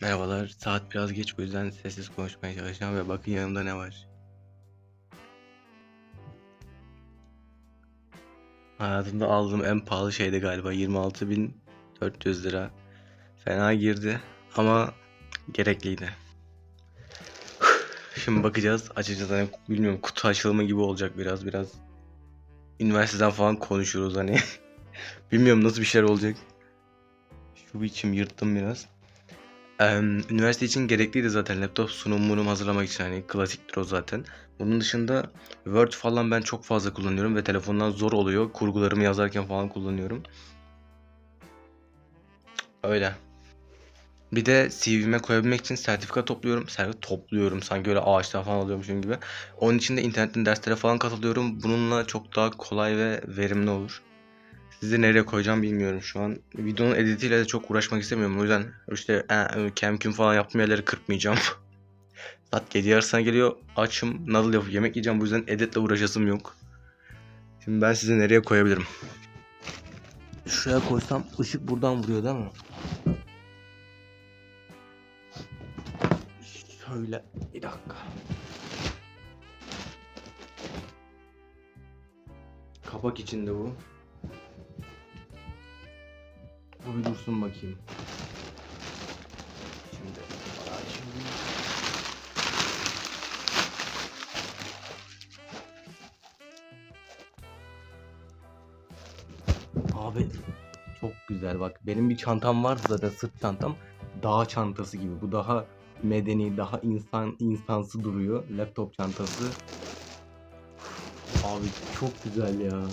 Merhabalar. Saat biraz geç bu yüzden sessiz konuşmaya çalışacağım ve bakın yanımda ne var. Hayatımda aldığım en pahalı şeydi galiba 26.400 lira. Fena girdi ama gerekliydi. Şimdi bakacağız, açacağız hani bilmiyorum kutu açılımı gibi olacak biraz biraz. Üniversiteden falan konuşuruz hani. bilmiyorum nasıl bir şeyler olacak. Şu biçim yırttım biraz. Üniversite için gerekliydi zaten laptop sunum munum hazırlamak için hani klasiktir o zaten. Bunun dışında Word falan ben çok fazla kullanıyorum ve telefondan zor oluyor. Kurgularımı yazarken falan kullanıyorum. Öyle. Bir de CV'me koyabilmek için sertifika topluyorum. Sertifika topluyorum sanki öyle ağaçtan falan alıyormuşum gibi. Onun için de internetten derslere falan katılıyorum. Bununla çok daha kolay ve verimli olur. Sizi nereye koyacağım bilmiyorum şu an. Videonun editiyle de çok uğraşmak istemiyorum. O yüzden işte e, kemküm falan yaptığım yerleri kırpmayacağım. Saat gece yarısına geliyor. Açım. Nadal yapıp yemek yiyeceğim. Bu yüzden editle uğraşasım yok. Şimdi ben sizi nereye koyabilirim? Şuraya koysam ışık buradan vuruyor değil mi? Şöyle bir dakika. Kapak içinde bu. Bu bir dursun bakayım. Şimdi. Abi çok güzel bak. Benim bir çantam var zaten sırt çantam. Dağ çantası gibi. Bu daha medeni, daha insan insansı duruyor. Laptop çantası. Abi çok güzel ya.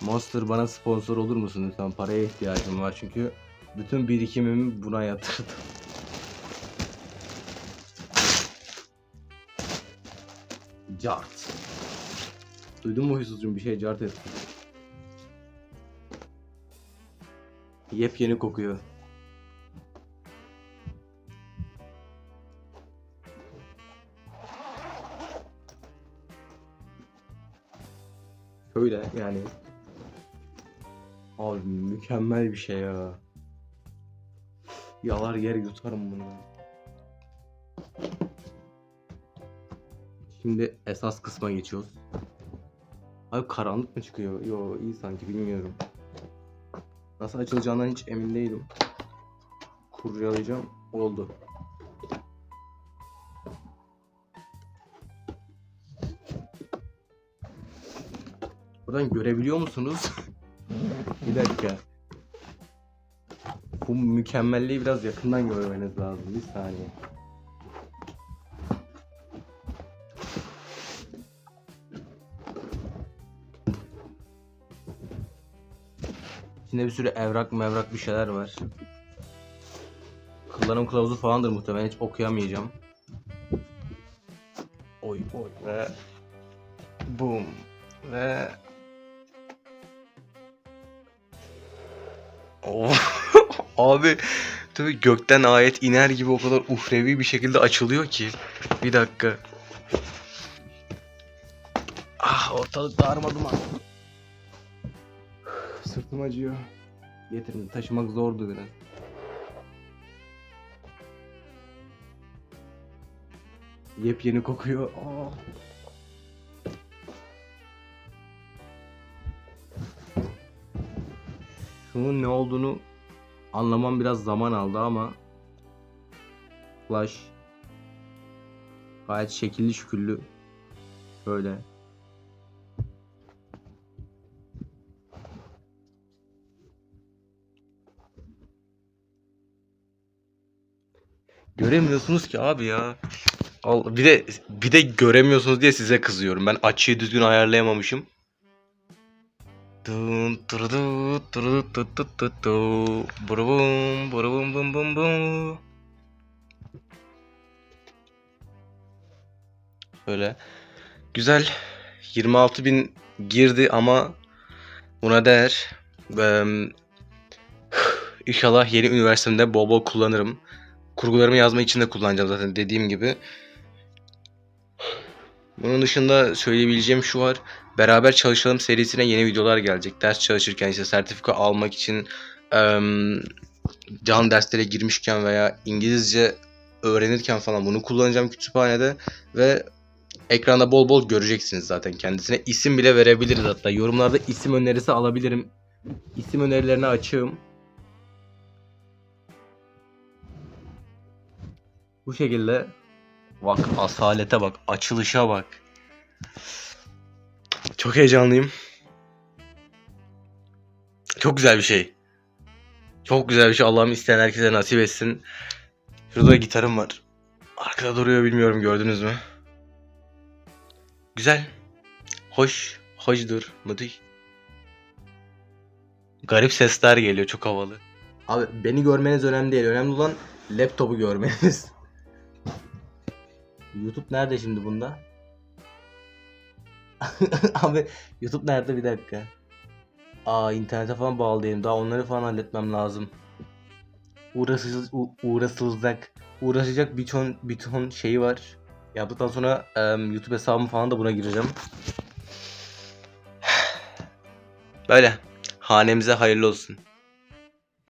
Monster bana sponsor olur musun lütfen? Paraya ihtiyacım var çünkü bütün birikimimi buna yatırdım. Cart. Duydun mu huysuzcuğum bir şey cart etti. Yepyeni kokuyor. Şöyle yani. Abi mükemmel bir şey ya. Yalar yer yutarım bunu. Şimdi esas kısma geçiyoruz. Abi karanlık mı çıkıyor? Yo iyi sanki bilmiyorum. Nasıl açılacağından hiç emin değilim. Kurcalayacağım. Oldu. Buradan görebiliyor musunuz? Bir dakika. Bu mükemmelliği biraz yakından görmeniz lazım. Bir saniye. İçinde bir sürü evrak mevrak bir şeyler var. Kullanım kılavuzu falandır muhtemelen hiç okuyamayacağım. Oy oy ve boom ve Abi tabii gökten ayet iner gibi o kadar uhrevi bir şekilde açılıyor ki. Bir dakika. Ah ortalık darma duman. Sırtım acıyor. Getirin taşımak zordu biraz. Yepyeni kokuyor. Aa. Şunun ne olduğunu anlamam biraz zaman aldı ama Flash gayet şekilli şüküllü böyle Göremiyorsunuz ki abi ya. Al, bir de bir de göremiyorsunuz diye size kızıyorum. Ben açıyı düzgün ayarlayamamışım. Dun turudu turudu tut tut tut tu. Burubum burubum bum bum bum. Böyle güzel 26 bin girdi ama buna değer. Eee, İnşallah yeni üniversitemde bol bol kullanırım. Kurgularımı yazma için de kullanacağım zaten dediğim gibi. Bunun dışında söyleyebileceğim şu var. Beraber çalışalım serisine yeni videolar gelecek. Ders çalışırken işte sertifika almak için em, can derslere girmişken veya İngilizce öğrenirken falan bunu kullanacağım kütüphanede ve ekranda bol bol göreceksiniz zaten kendisine. isim bile verebiliriz hatta. Yorumlarda isim önerisi alabilirim. İsim önerilerini açığım. Bu şekilde bak asalete bak, açılışa bak. Çok heyecanlıyım. Çok güzel bir şey. Çok güzel bir şey. Allah'ım isteyen herkese nasip etsin. Şurada gitarım var. Arkada duruyor bilmiyorum gördünüz mü? Güzel. Hoş. Hoşdur. Mıdır? Garip sesler geliyor. Çok havalı. Abi beni görmeniz önemli değil. Önemli olan laptopu görmeniz. YouTube nerede şimdi bunda? Abi YouTube nerede bir dakika. Aa internete falan bağlı değilim. Daha onları falan halletmem lazım. Uğraşacak, uğraşılacak, uğraşacak bir ton, bir ton şeyi var. Yaptıktan sonra em, YouTube hesabımı falan da buna gireceğim. Böyle. Hanemize hayırlı olsun.